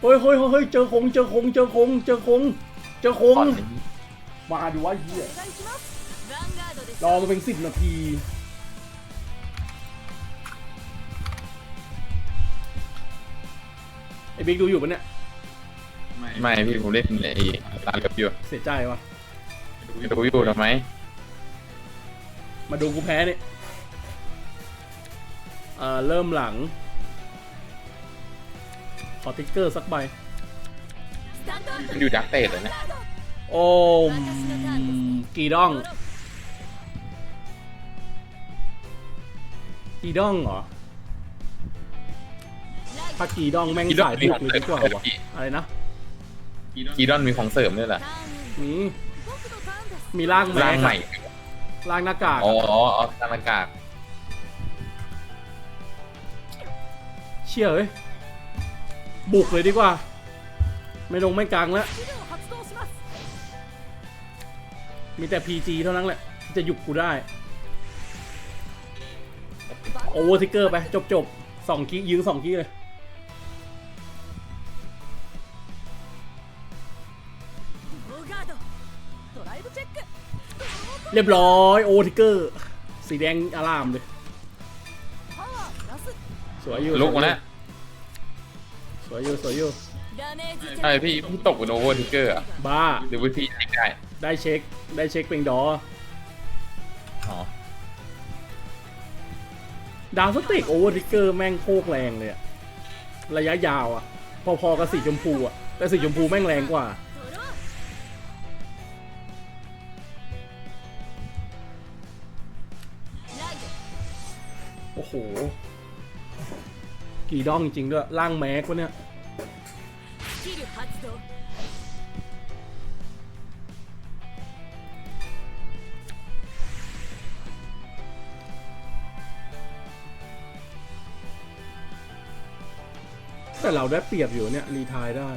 เฮ้ยเฮ้ยเฮ้ยเจอคงเจอคงเจอคงเจอคงเจอคงมาดูว่าเฮียรอมาเป็นสิบนาทีไอ้บิ๊กดูอยู่ปะเนี่ยไม่พี่ผมเล่นไอ้ตาเลือบอยู่เสียใจวะดูอยู่ทำไม มาดูกูแพ้เนี่ยเริ่มหลัง อติ๊กเกอร์สักใบ มันอยู่ดักเตดเลยนะโอ้มกี่ดอง กีดองเหรอ ถ้ากีดองแม่งสายถูกเลยดีกว่าวะอะไรนะ กีดอนมีของเสริมด้วยล่ะมีมีร่างใหม่ร่างหน้ากากอ๋ออ๋อร่างหน้ากากเชี่ยเอ้ย บุกเลยดีกว่า ไม่ลงไม่กลางแล้วมีแต่ PG เท่านั้นแหละจะหยุบกูได้ โอเวอร์ทิกเกอร์ไปจบจบสองกี้ยืงสองกี้เลย เรียบร้อยโอทิกเกอร์ สีแดงอารามเลย สวยอยู่ลุกมาแล้ว วยอยู่สวยอยู่ใช่พี่พี่ตกโนโวอร์ทิกเกอร์อะบ้า หรือว่าพี่ได้ได้เช็ค ได้เช็คเป็นดอ อ๋อดาวสติกโอเวอร์ทิกเกอร์แม่งโคกแรงเลยอะระยะยาวอะพอๆกับสีชมพูอะแต่สีชมพูแม่งแรงกว่า โอ้โห กี่ดองจริงๆด้วย ล่างแม็กวะเนี่ย 発動แต่เราได้เปรียบอยู่เนี่ย รีทายได้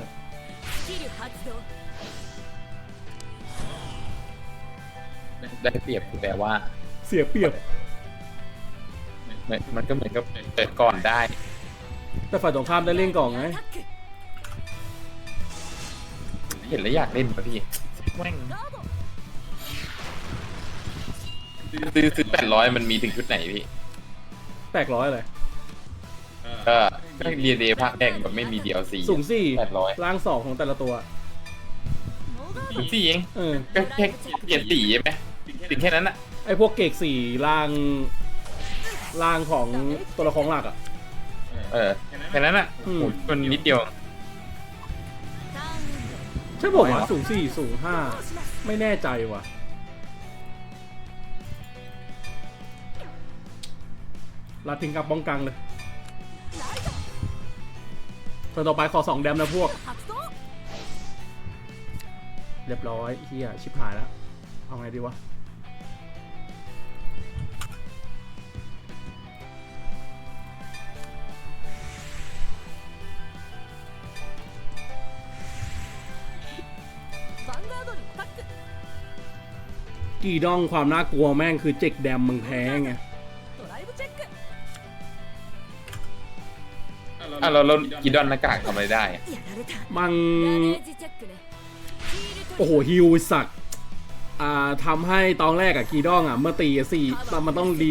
ได้เปรียบคือแปลว่า เสียเปรียบมันก็เหมือนกับเปิดก่อนได้ แต่ฝ่ายตรงข้ามได้เล่นก่อนไง เห็นแล้วอยากเล่นป่ะพี่แม่งซื้อซื้อแปดร้อยมันมีถึงชุดไหนพี่ แปดร้อยเลย ก็ก็เรียนเดภาคแรกแบบไม่มี DLC สูงสี่แปดร้อยล่างสองของแต่ละตัวสูงสี่เองเออ ก็แค่เกียร์สีใช่ไหมสิ่งแค่นั้นอะไอพวกเกรกสี่ล่างล่างของตัวละครหลักอะเออแค่นั้นอะอืมโมันนิดเดียว ใช่ผมว่าสูงสี่สูงห้าไม่แน่ใจว่ะ ลาทิงกับป้องกังเลยเทินต่อไปขอสองแดมนะพวก เรียบร้อยเฮียชิบหายแล้ว เอาไงดีวะ คีดองความน่ากลัวแม่งคือเจ็กแดมมึงแพ้ไงอะเราเรากีดอนหน้ากากทำอะไรได้มังโอ้โหฮิวสักอ่าทำให้ตอนแรกอะกีดองอะเมื่อตีอะสี่มันต้องรี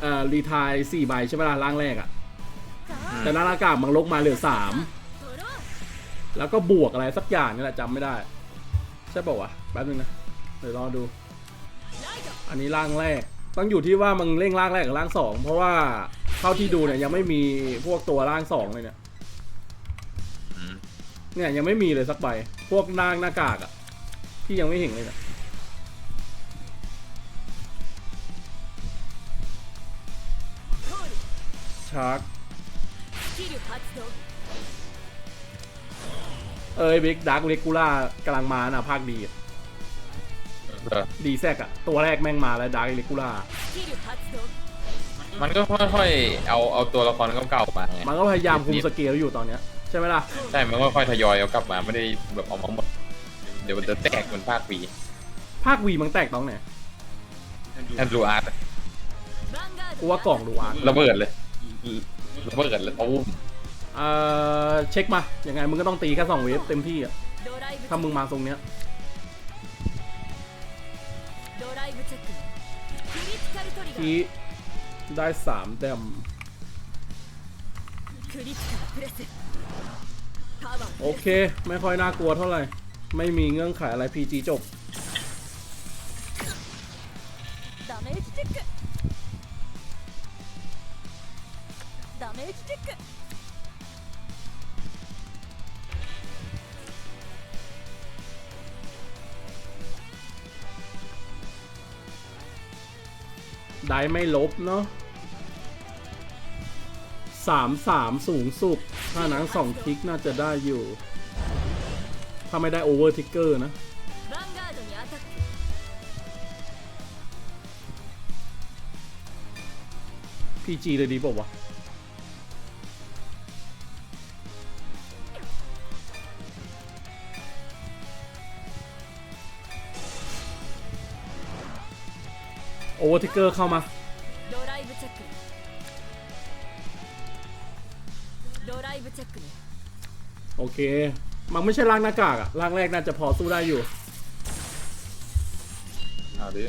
เอ่อรีทายสี่ใบใช่ไหมล่ะร่างแรกอะแต่หน้ากากมันลกมาเหลือสามแล้วก็บวกอะไรสักอย่างนี่แหละจำไม่ได้ ใช่ป่าวะแป๊บนึงนะ เดี๋ยวรอดู อันนี้ร่างแรก ต้องอยู่ที่ว่ามึงเร่งร่างแรกกับร่างสองเพราะว่าเท่าที่ดูเนี่ยยังไม่มีพวกตัวร่างสองเลยเนี่ยเนี่ยยังไม่มีเลยสักใบพวกนางหน้ากากอะที่ยังไม่เห็นเลยนะชาร์กเอ้ยเบกดาร์กเลกูล่ากำลังมาน่ะภาคดีอะ เอดีแซกอะตัวแรกแม่งมาแล้วดาร์กเลกูล่ามันก็ค่อยๆ เอาเอาตัวละครเก่าๆมาไงมันก็พยายามคุมสเกลอยู่ตอนเนี้ยใช่ไหมล่ะใช่มันก็ค่อยทยอยเอากลับมาไม่ได้แบบเอามาหมดเดี๋ยวมันจะแตกเหมือนภาควีภาควีมันแตกตองไหนแอนดรูอาร์ตกูว่ากล่องดูอาร์ตระเบิดเลยระเบิดเลยตุ้มเออเช็คมายังไงมึงก็ต้องตีแค่สองเวฟเต็มที่อะถ้ามึงมาทรงเนี้ย ชี้ได้สามเต้มโอเค ไม่ค่อยน่ากลัวเท่าไหร่ ไม่มีเงื่อนไขอะไร PG จบ ได้ไม่ลบเนาะสามสามสูงสุด ถ้านังสองทิกน่าจะได้อยู่ ถ้าไม่ได้โอเวอร์ทิกเกอร์นะ พีจีเลยดีป่าวะ ทิกเกอร์เข้ามา โอเค มันไม่ใช่ร่างหน้ากากอะร่างแรกน่าจะพอสู้ได้อยู่อาดิ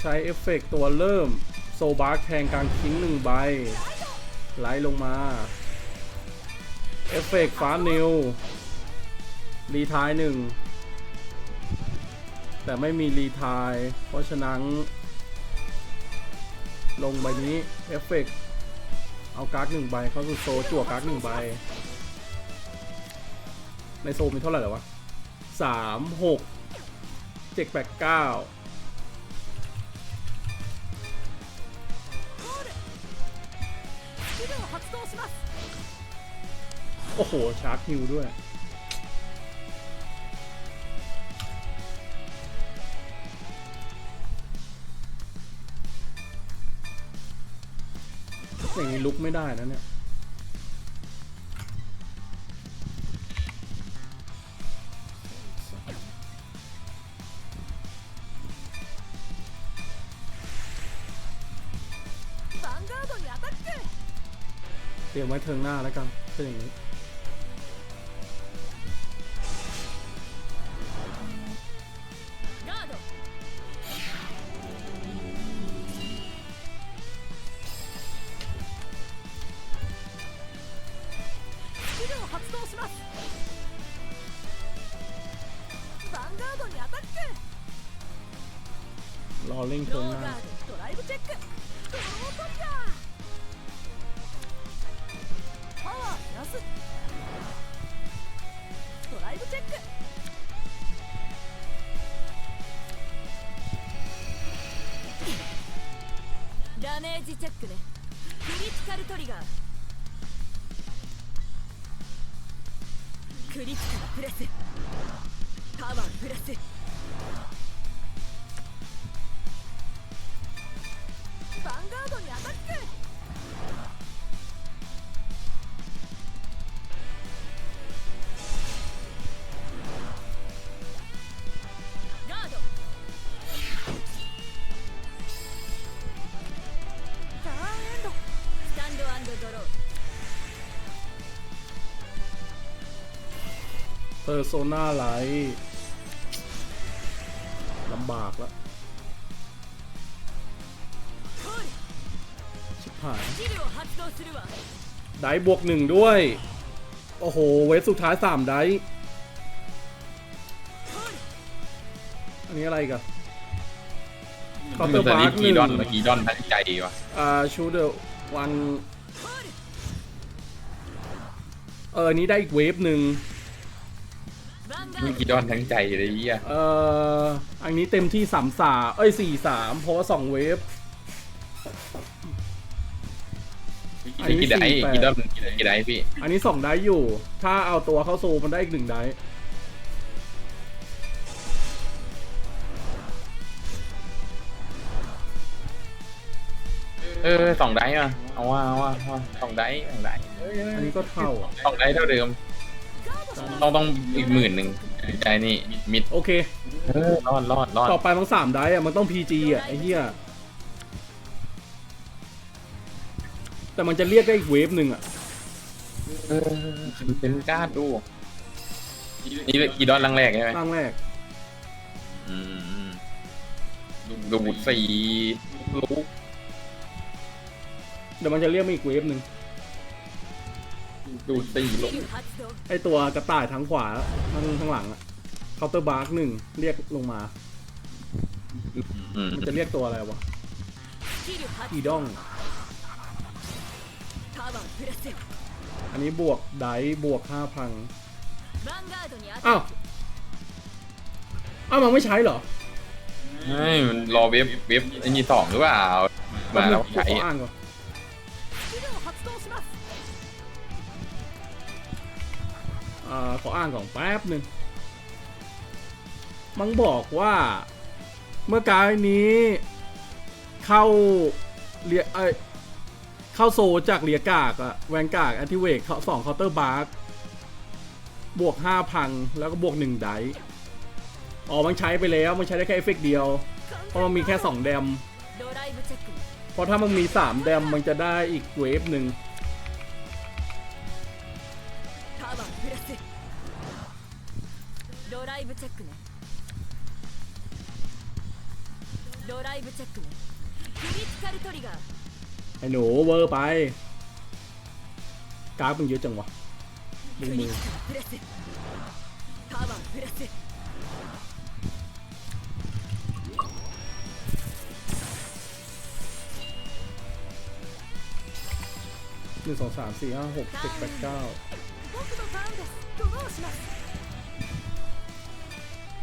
ใช้เอฟเฟกตัวเริ่ม โซบาร์แทงกลางทิ้งหนึ่งใบ ไล่ลงมา เอฟเฟกต์ฟ้านิวรีทายหนึ่ง แต่ไม่มีรีทาย เพราะฉะนั้น ลงใบนี้เอฟเฟกต์เอาการ์ดหนึ่งใบเข้าสู่โซจั่วการ์ดหนึ่งใบ ในโซมีเท่าไหร่แล้ววะสามหกเจ็ดแปดเก้า โอ้โห ชาร์จฮิวด้วย อย่างนี้ลุกไม่ได้นะเนี่ยเตรียมไว้เทิงหน้าแล้วกันเป็นอย่างนี้ チェック。ダメージチェックね。クリティカルトリガー。クリティカルプレス。パワープレス。 เพอร์โซนาไลท์ลำบากละชิบหายได้บวกหนึ่งด้วย โอ้โห เวสสุดท้ายสามได้อันนี้อะไรกันคอมเตอร์บาร์กหนึ่งกีดอนกีดอนท่านใจดีวะอ่าชูเดวัน เออนี้ได้อีกเวฟหนึ่ง มีードกีดอนทั้งใจเลยเหี้ยเอ่ออันนี้เต็มที่สามสาเอ้ยสี่สามเพราะว่าสองเวฟ อันนี้กีไดสี่แปด กีดอนกีไดพี่อันนี้สองได้อยู่ ถ้าเอาตัวเข้าโซลมันได้อีกหนึ่งได้ เออสองไดอะเอาว่าเอาว่าเอาว่าสองไดสองไดอันนี้ก็เท่าอะสองไดเท่าเดิม ต้องต้องอีกหมื่นหนึ่งใจนี่มิดโอเค เออรอดรอดรอดต่อไปมันสามได้อะมันต้องพีจีอะไอ้เหี้ยแต่มันจะเรียกได้อีกเวฟหนึ่งอะเออเป็นกล้าดูนี่เลยกี่ดอนลังแรกใช่ไหมตั้งแรก อืมดูดสีลูกเดี๋ยวมันจะเรียกมาอีกเวฟหนึ่ง ดูตีลบไอตัวกระต่ายทั้งขวาทั้งทั้งหลังอะเคาน์เตอร์บาร์กหนึ่งเรียกลงมามันจะเรียกตัวอะไรวะ อีดอง อันนี้บวกไดบวกห้าพังอ้าว อ้าวมันไม่ใช้เหรอไม่มันรอเว็บเว็บอ้นี่สองหรือเปล่า มาแล้วใช่ อขออ่านของแป๊บหนึ่งมังบอกว่า เมื่อการนี้เข้าเรียเข้าโซจากเรียกากอะแวงกากแอทิเวกเขาสองเคาน์เตอร์บาร์บวกห้าพังแล้วก็บวกหนึ่งไดอ๋อมันใช้ไปแล้ว มันใช้ได้แค่เอฟเฟกเดียว เพราะมันมีแค่สองแดมเพราะถ้ามันมีสามแดมมันจะได้อีกเวฟหนึ่ง ライブチェックねドライブチェックねクリティカルトリガー ไอ้หนูเวอร์ไปกราฟมันเยอะจังวะดู ク มื リ อ ティカルプラスタワープラス หนึ่งสองสามสี่ห้าหกเจ็ดแปดเก้า 僕のターンですドローします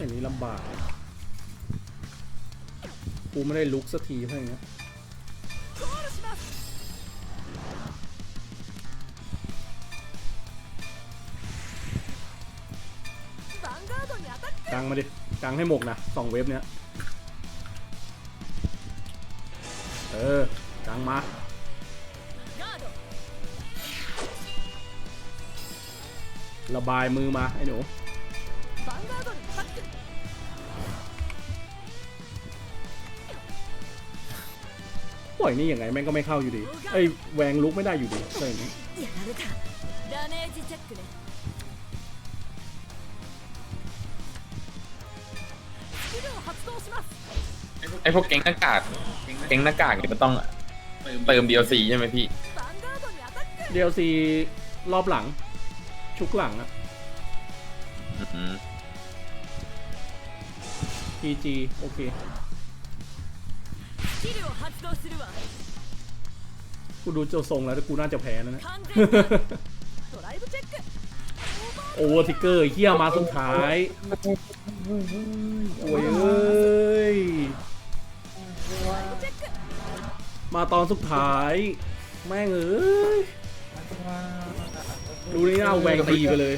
อย่างนี้ลำบาก กูไม่ได้ลุกสักทีเพื่อนนะกังมาดิกังให้หมกนะสองเว็บเนี้ย เออกังมาระบายมือมา ไอ้หนู อยนี่ยังไงแม่งก็ไม่เข้าอยู่ดีไอ้แวงลุกไม่ได้อยู่ดีอะไอยไอพวกแก๊งหน้ากากแก๊งหน้ากากเนี่ยมันต้องเติม DLC ใช่ไหมพี่ DLC รอบหลัง ชุกหลังอะ PG โอเค กูดูเจ้าทรงแล้วกูน่าจะแพ้นะนะโอเวอร์ทิกเกอร์เฮียมาสุดท้ายโอ้ยเอ้ย มาตอนสุดท้าย แม่งเอ้ย ดูนี่เอาแหวงตีไปเลย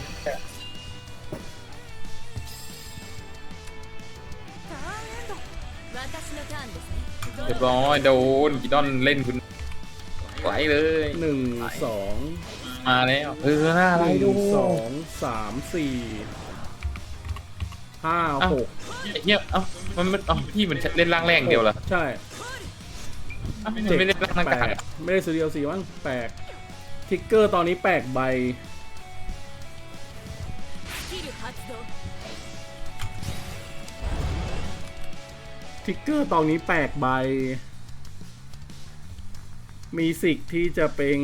เรียบร้อยโดนกีดอนเล่นคุณไหลเลยหนึ่งสองมาแล้วเออหน้าอะไรหดูนึ่งสองสามสี่ห้าหกไอ้เหี้ยเอ้ามันมันเอ้าพี่มันเล่นร่างแรกเดียวเหรอใช่อ้าวมันไม่ได้ร่างหน้าแปกากลกไม่ได้ซื้อ DLC มั้งแปลกทิกเกอร์ตอนนี้แปลกใบ ทิกเกอร์ตอนนี้แปกใบ มีสิทธิ์ที่จะเป็น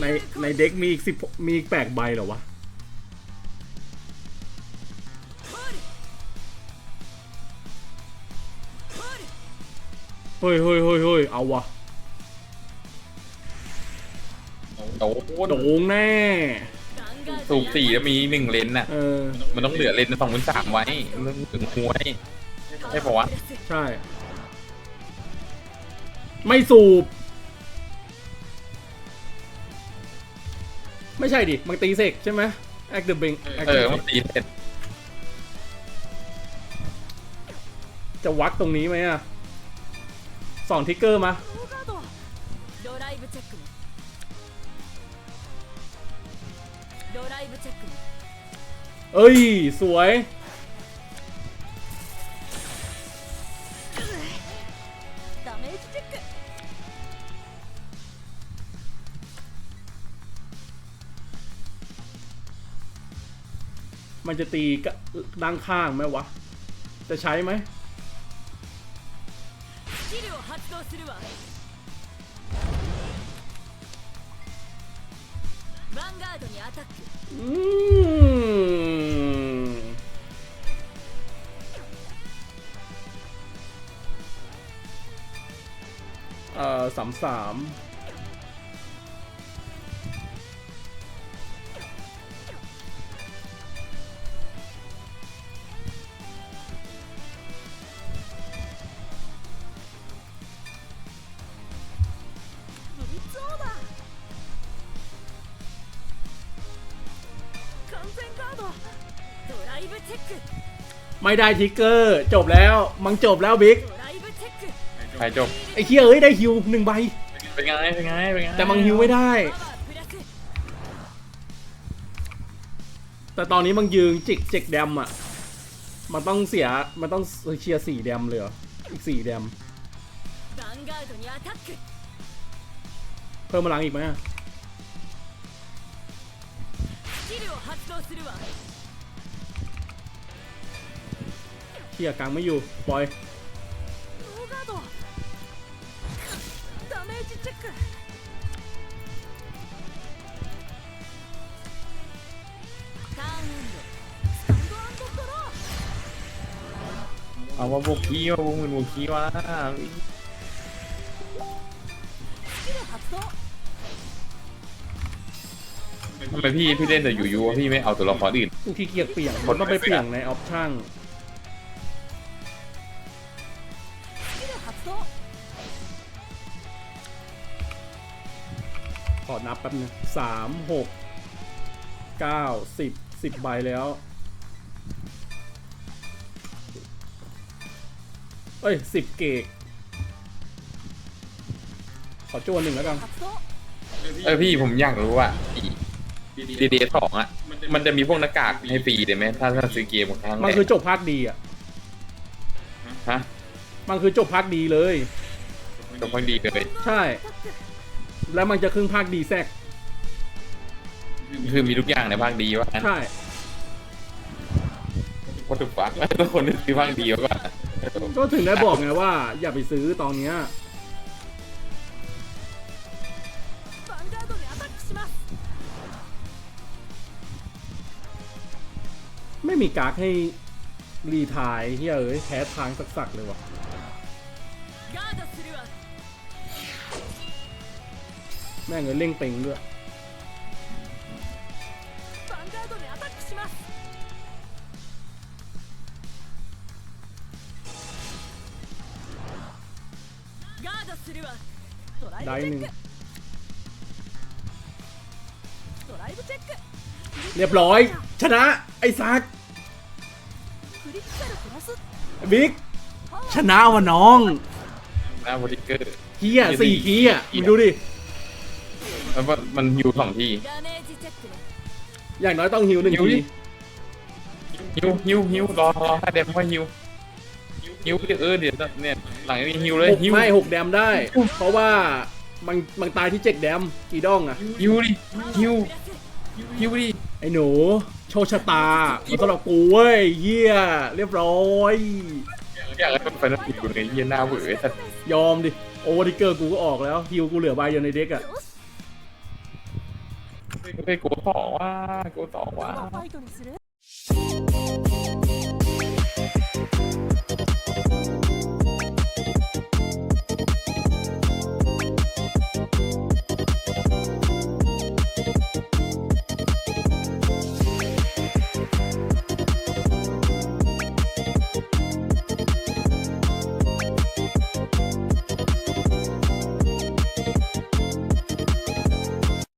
ในในเด็กมีอีกสิบมีอีกแปกใบเหรอวะ เฮ้ยเฮ้ยเฮ้ยเฮ้ยเอาวะโด่งแน่สูบสี่แล้วมีหนึ่งเลนน่ะมันต้องเหลือเลนสองเลนสามไว้มันถึงหัวไว้ ไอ้ปะวะใช่ ไม่สูบ ไม่ใช่ดิ มังตีเสกใช่ไหมแอคเดอะเบงเออมันตีเสกจะวักตรงนี้ไหมอะสองทิกเกอร์มาเอ้ย สวย มันจะตีด้านข้างไหมวะ จะใช้ไหมเอ่อสามสาม ไม่ได้ทิกเกอร์ จบแล้ว มังจบแล้วบิ๊กหายจบ ไอ้เคียเอ้ยได้ฮิวหนึ่งใบ เป็นไง เป็นไง เป็นไงแต่มังฮิวไม่ได้ แต่ตอนนี้มังยืงจิกจิกแดมอะ มันต้องเสีย มันต้องเชียร์สี่แดมเลยออีกสี่แดมเพิ่มมาหลังอีกไหม เขี่ยกลางไม่อยู่ปล่อยเอาว่าวกกี้ว่าวกเป็นวกกี้ว่าำไมพี่พี่เล่นแต่อยูยูพี่ไม่เอาตัวละครอื่น ขี้เกียจเปลี่ยนมต้องไปเปลี่ยนในออปชั่นขอนับแป๊บนึงสามหกเก้าสิบสิบใบแล้ว เอ้ยสิบเกกขอจวนหนึ่งแล้วกัน เออพี่ผมอยากรู้ว่าอ ดีเดสองอะ มันจะมีพวกหน้ากากให้ฟรีได้ไหมถ้าถ้าซื้อเกมครั้งแรมันกคือจบภาคดีอะ ฮะมันคือจบภาคดีเลย จบพอดีเลย ใช่ แล้วมันจะครึ่งภาคดีแทรกคือมีทุกอย่างในภาคดีว่างั้นใช่ วัตถุฟักทุกคนที่ซื้อภาคดีแล้วก่อน ก็ถึงได้บอกไงว่า อย่าไปซื้อตอนเนี้ย ไม่มีการ์ดให้รีทายเฮ้ยเอ้ยแพ้ทางสักๆเลยว่ะแม่งเลยเล่งเป่งด้วยได้หนึ่งเรียบร้อย ชนะ ไอ้ซัก บิ๊กชนะวะน้องหน้าบริเกอร์ เฮียสี่เฮียมึงดูดิ แล้วมันมันอยู่สองทีอย่างน้อยต้องฮิวหนึ่งทีฮิวฮิวฮิวรอรอให้เดมค่อยฮิวฮิวเออเดี๋ยวเนี่ยหลังจากนี้ฮิวเลยหกฮิว ไม่หกแดมได้เพราะว่ามันมันตายที่เจ็ดแดมกี่ดองอะฮิวดิฮิวฮิวดิไอ้หนู โชคชะตามันสำหรับกูเว้ยเฮียเรียบร้อย อยากให้มันไฟนอลติดอยู่ในเยียหน้าเวอร์ไอ้สัตว์ ยอมดิ โอเวอร์ทิกเกอร์กูก็ออกแล้วฮิวกูเหลือใบเดียวในเด็กอ่ะ よし ไม่ไปโกต่อว่าโกต่อว่า 今ファイトにする